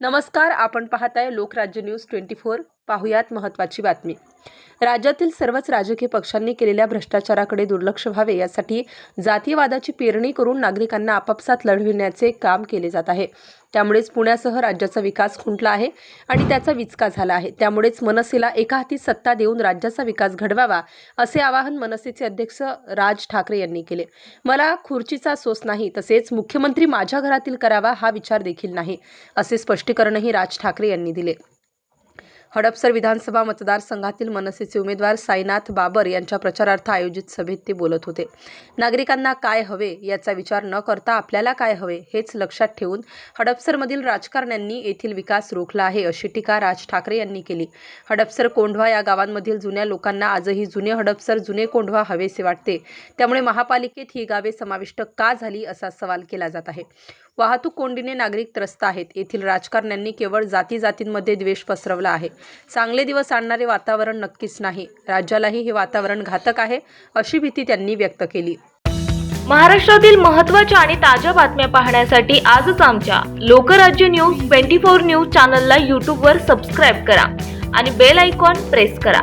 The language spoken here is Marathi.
नमस्कार आपण पाहताय लोकराज्य न्यूज ट्वेंटी फोर. पाहुयात महत्त्वाची बातमी. राज्यातील सर्वच राजकीय पक्षांनी केलेल्या भ्रष्टाचाराकडे दुर्लक्ष व्हावे यासाठी जातीवादाची पेरणी करून नागरिकांना आपापसात लढविण्याचे काम केले जात आहे. त्यामुळेच पुण्यासह राज्याचा विकास खुंटला आहे आणि त्याचा विचका झाला आहे. त्यामुळेच मनसेला एका हाती सत्ता देऊन राज्याचा विकास घडवावा असे आवाहन मनसेचे अध्यक्ष राज ठाकरे यांनी केले. मला खुर्चीचा सोस नाही तसेच मुख्यमंत्री माझ्या घरातील करावा हा विचार देखील नाही असे स्पष्टीकरणही राज ठाकरे यांनी दिले. हडपसर विधानसभा मतदारसंघातील मनसेचे उमेदवार साईनाथ बाबर यांच्या प्रचारार्थ आयोजित सभेत ते बोलत होते. नागरिकांना काय हवे याचा विचार न करता आपल्याला काय हवे हेच लक्षात ठेवून हडपसरमधील राजकारण्यांनी येथील विकास रोखला आहे अशी टीका राज ठाकरे यांनी केली. हडपसर कोंढवा या गावांमधील जुन्या लोकांना आजही जुने हडपसर जुने कोंढवा हवेसे वाटते. त्यामुळे महापालिकेत ही गावे समाविष्ट का झाली असा सवाल केला जात आहे. वाहतूक कोंडीने नागरिक त्रस्त आहेत. येथील राजकारण्यांनी केवळ जाती जातींमध्ये द्वेष पसरवला आहे. चांगले दिवस आणणारे वातावरण नक्कीच नाही. राज्यालाही हे वातावरण घातक आहे अशी भीती त्यांनी व्यक्त केली. महाराष्ट्रातील महत्त्वाच्या आणि ताज्या बातम्या पाहण्यासाठी आजच आमच्या Lokrajya news twenty four news चॅनलला यूट्यूबवर सबस्क्राईब करा आणि बेल आयकॉन प्रेस करा.